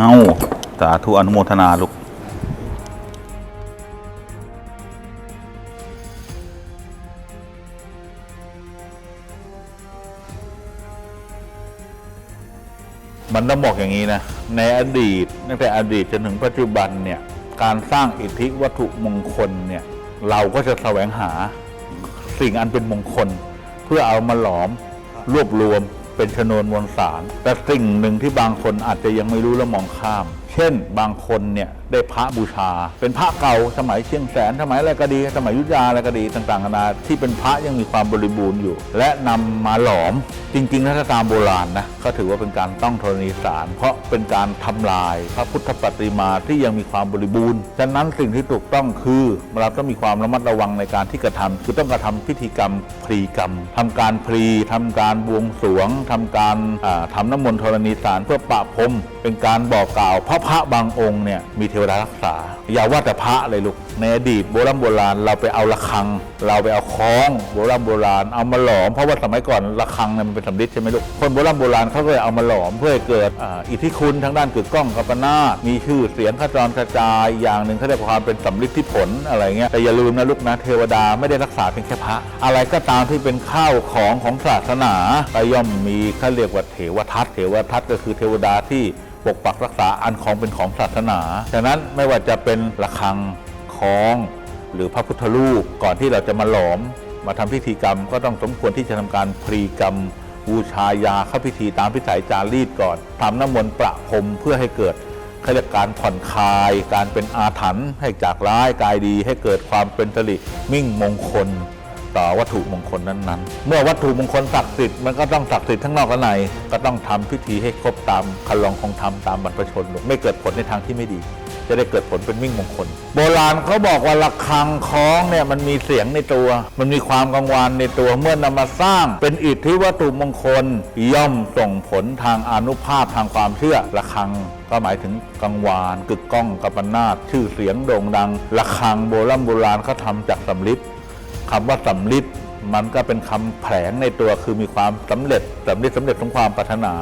เอาสาธุอนุโมทนาลูกมันต้องบอกอย่างนี้นะ ในอดีตตั้งแต่อดีตจนถึงปัจจุบันเนี่ยการสร้างอิทธิวัตถุมงคลเนี่ยเราก็จะแสวงหาสิ่งอันเป็นมงคล เพื่อเอามาหลอมรวบรวม เป็นชนวนมวลสาร แต่สิ่งหนึ่งที่บางคนอาจจะยังไม่รู้และมองข้าม เช่นบางคนเนี่ยได้พระบูชา เป็นพระเก่าสมัยเชียงแสนสมัยอะไรก็ดี สมัยยุทธยาอะไรก็ดีต่างๆนานาที่เป็นพระยังมีความบริบูรณ์อยู่ และนำมาหลอมจริงๆแล้วถ้าตามโบราณนะก็ถือว่าเป็นการต้องธรณีสาร เพราะเป็นการทำลายพระพุทธปฏิมาที่ยังมีความบริบูรณ์ฉะนั้นสิ่งที่ถูกต้องคือเราต้องมีความระมัดระวังในการที่กระทำคือต้องกระทำพิธีกรรมพรีกรรมทำการพรีทำการบวงสรวงทำการอ่าทำน้ำมนต์ธรณีสารเพื่อปะพรมเป็นการบอกกล่าวพระพระบางองค์เนี่ยมีเททวดารักษา อย่าว่าแต่พระเลยลูกในอดีตโบราณโบราณเราไปเอาระฆัง เราไปเอาคล้องโบราณโบราณเอามาหลอมเพราะว่าสมัยก่อนระฆังเนี่ยมันเป็นสำริดใช่ไหมลูกคนโบราณโบราณเขาก็เลยเอามาหลอมเพื่อให้เกิดอ,อิทธิคุณทางด้านกึกก้องกัปนาตมีชื่อเสียงขจรกระจายอย่างหนึ่งเขาเรียกว่าความเป็นสำริดที่ผลอะไรเงี้ยแต่อย่าลืมนะลูกนะเทวดาไม่ได้รักษาเพียงแค่พระ อะไรก็ตามที่เป็นข้าวของของศาสนาก็ย่อมมีเขาเรียกว่าเทวทัตเทวทัตก็คือเทวดาที่ ปกปักรักษาอันของเป็นของศาสนา ฉะนั้นไม่ว่าจะเป็นระฆังคล้อง หรือพระพุทธรูปก่อนที่เราจะมาหลอม มาทำพิธีกรรมก็ต้องสมควรที่จะทำการพรีกรรมบูชายาเข้าพิธีตามพิสัยจารีตก่อนทำน้ำมนต์ประพรมเพื่อให้เกิดเขาเรียกการผ่อนคลาย การเป็นอาถรรพ์ให้จากร้ายกายดีให้เกิดความเป็นสิริมิ่งมงคล ต่อวัตถุมงคลนั้นๆ เมื่อวัตถุมงคลศักดิ์สิทธิ์มันก็ต้องศักดิ์สิทธิ์ทั้งนอกและใน ก็ต้องทำพิธีให้ครบตามคันลองของธรรมตามบรรพชน ไม่เกิดผลในทางที่ไม่ดี จะได้เกิดผลเป็นมิ่งมงคล โบราณเขาบอกว่าระฆังคล้องเนี่ยมันมีเสียงในตัว มันมีความกังวานในตัวเมื่อนำมาสร้าง เป็นอิทธิวัตถุมงคล ย่อมส่งผลทางอนุภาพทางความเชื่อระฆังก็หมายถึงกังวานกึกก้องกัปนาตชื่อเสียงโด่งดังระฆังโบราณโบราณเขาทำจากสำริด คำว่าสำลิดมันก็เป็นคำแผลงในตัวคือมีความสำเร็จสำลิดสำเร็จของความปรารถนา